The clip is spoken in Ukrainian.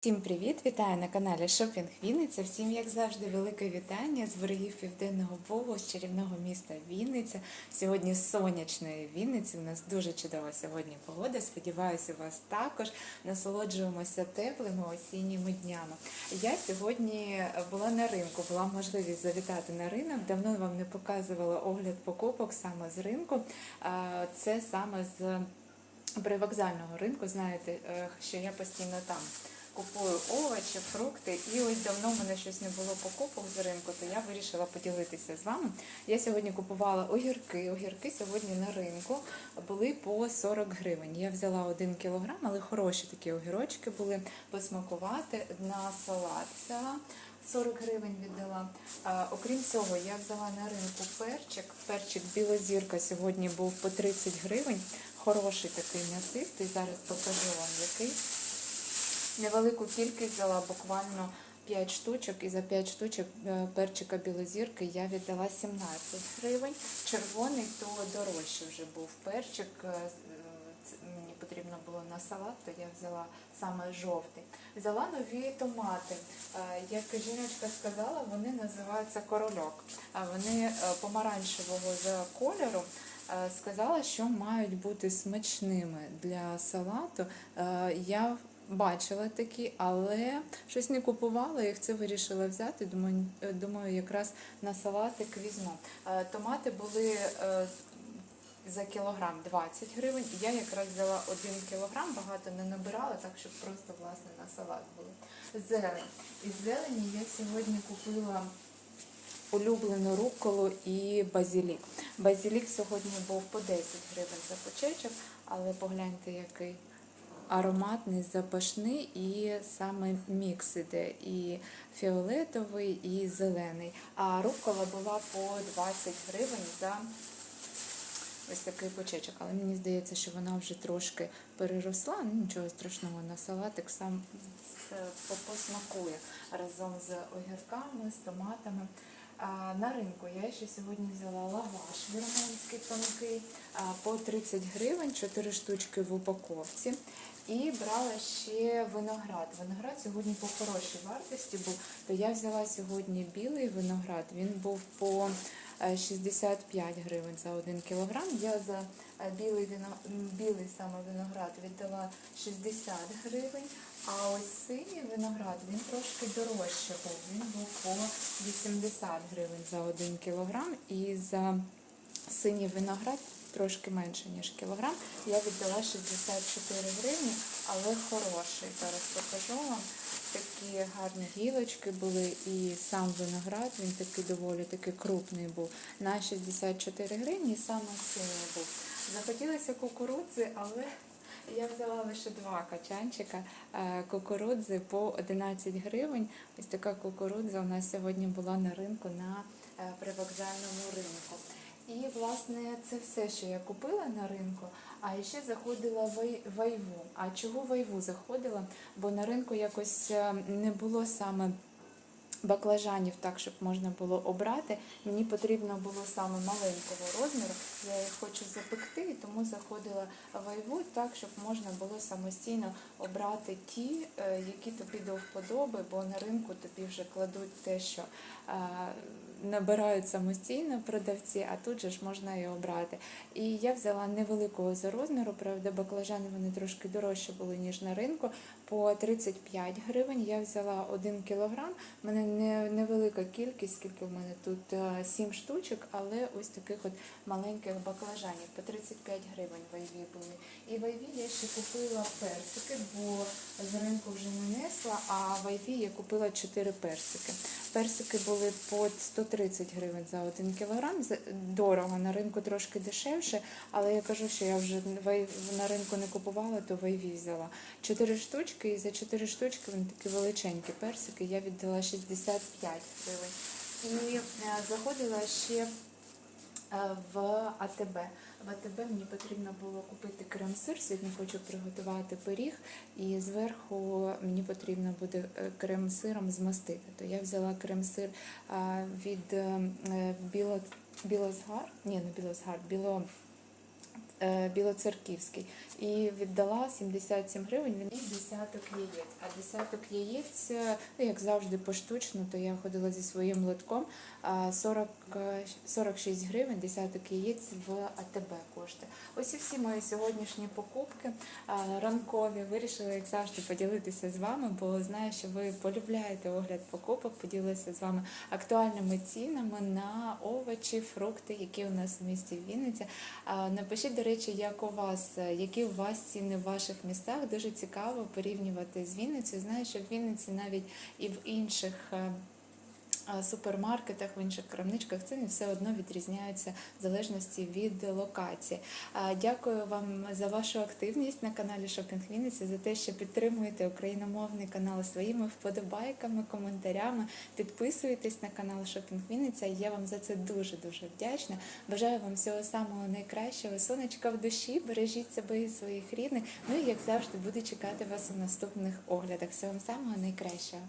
Всім привіт! Вітаю на каналі Шопінг Вінниця. Всім, як завжди, велике вітання з берегів Південного Бугу, з чарівного міста Вінниця. Сьогодні сонячної Вінниці. У нас дуже чудова сьогодні погода. Сподіваюся, у вас також насолоджуємося теплими осінніми днями. Я сьогодні була на ринку, була можливість завітати на ринок. Давно вам не показувала огляд покупок саме з ринку. Це саме з привокзального ринку. Знаєте, е, що я постійно там купую овочі, фрукти. І ось давно в мене щось не було покупок з ринку, то я вирішила поділитися з вами. Я сьогодні купувала огірки. Огірки сьогодні на ринку були по 40 гривень. Я взяла 1 кілограм, але хороші такі огірочки були посмакувати на салат. Взяла 40 гривень віддала. А, окрім цього, я взяла на ринку перчик. Перчик білозірка сьогодні був по 30 гривень. Хороший такий м'ясистий. Зараз покажу вам який. Невелику кількість взяла буквально 5 штучок, і за 5 штучок е, перчика білозірки я віддала 17 гривень. Червоний то дорожче вже був перчик. е, е, Мені потрібно було на салат, то я взяла саме жовтий. Взяла нові томати. Як жіночка сказала, вони називаються корольок. Вони помаранчевого кольору. Сказала, що мають бути смачними для салату. Я бачила такі, але щось не купувала їх. Це вирішила взяти. Думаю, е, думаю, якраз на салатик візьму. Е, Томати були е, за кілограм 20 гривень. Я якраз взяла 1 кілограм, багато не набирала, так щоб просто власне на салат було. Зелень. Із зелені я сьогодні купила улюблену рукколу і базілік. Базілік сьогодні був по 10 гривень за почечок, але погляньте, який ароматний, запашний, і саме мікс іде і фіолетовий, і зелений. А руккола була по 20 гривень за ось такий почечок. Але мені здається, що вона вже трошки переросла. Ну, нічого страшного, на салатик сам посмакує разом з огірками, з томатами. На ринку я ще сьогодні взяла лаваш вірменський тонкий по 30 гривень, 4 штучки в упаковці. І брала ще виноград. Виноград сьогодні по хорошій вартості був. То я взяла сьогодні білий виноград. Він був по е, 65 гривень за 1 кілограм. Я за е, білий, білий саме виноград віддала 60 гривень. А ось синій виноград він трошки дорожче був. Він був по 80 гривень за 1 кілограм. І за синій виноград трошки менше, ніж кілограм. Я віддала 64 гривні, але хороший. Зараз покажу вам. Такі гарні гілочки були, і сам виноград, він такий доволі такий крупний був. На 64 гривні саме синій був. Захотілося кукурудзи, але я взяла лише два качанчика е, кукурудзи по 11 гривень. Ось така кукурудза у нас сьогодні була на ринку на е, привокзальному ринку. І, власне, це все, що я купила на ринку. А ще заходила в Ай- в Айву. А чого в Айву заходила? Бо на ринку якось е, не було саме баклажанів так, щоб можна було обрати. Мені потрібно було саме маленького розміру. Я їх хочу запекти, і тому заходила в Айву так, щоб можна було самостійно обрати ті, е, які тобі до вподоби, бо на ринку тобі вже кладуть те, що е, набирають самостійно продавці, а тут же ж можна і обрати. І я взяла невеликого за розміру, правда, баклажани вони трошки дорожчі були, ніж на ринку. По 35 гривень я взяла 1 кілограм. Мене не, невелика кількість, скільки в мене тут е, 7 штучок, але ось таких от маленьких баклажанів по 35 гривень в Айві були. І в Айві я ще купила персики, бо з ринку вже не несла, а в Айві я купила 4 персики. Персики були по 130 гривень за 1 кілограм. Дорого, на ринку трошки дешевше, але я кажу, що я вже на ринку не купувала, то в Айві взяла. 4 штучки, і за 4 штучки вони такі величенькі персики, я віддала 65 гривень. І е, заходила ще е, в АТБ. В АТБ мені потрібно було купити крем-сир. Сьогодні хочу приготувати пиріг, і зверху мені потрібно буде е, крем-сиром змастити. То я взяла крем-сир від біло, білозгар, ні, не білозгар, біло Білоцерківський. І віддала 77 гривень. Він і десяток яєць. А десяток яєць, е, ну, як завжди, поштучно, то я ходила зі своїм лотком. 40, е, 46 гривень, десяток яєць в АТБ коштує. Ось і всі мої сьогоднішні покупки ранкові. Вирішила, як завжди, поділитися з вами, бо знаю, що ви полюбляєте огляд покупок. Поділилася з вами актуальними цінами на овочі, фрукти, які у нас у місті Вінниця. Напишіть, до речі, як у вас, е, які у вас ціни в ваших містах. Дуже цікаво порівнювати з Вінницею. Знаю, що в Вінниці навіть і в інших. Супермаркетах, в інших крамничках ціни все одно відрізняються в залежності від локації. Дякую вам за вашу активність на каналі Шопінг Вінниці, за те, що підтримуєте україномовний канал своїми вподобайками, коментарями. Підписуйтесь на канал Шопінг Вінниця. Я вам за це дуже дуже вдячна. Бажаю вам всього самого найкращого. Сонечка в душі, бережіть себе і своїх рідних. Ну і як завжди буду чекати вас у наступних оглядах. Всього вам самого найкращого.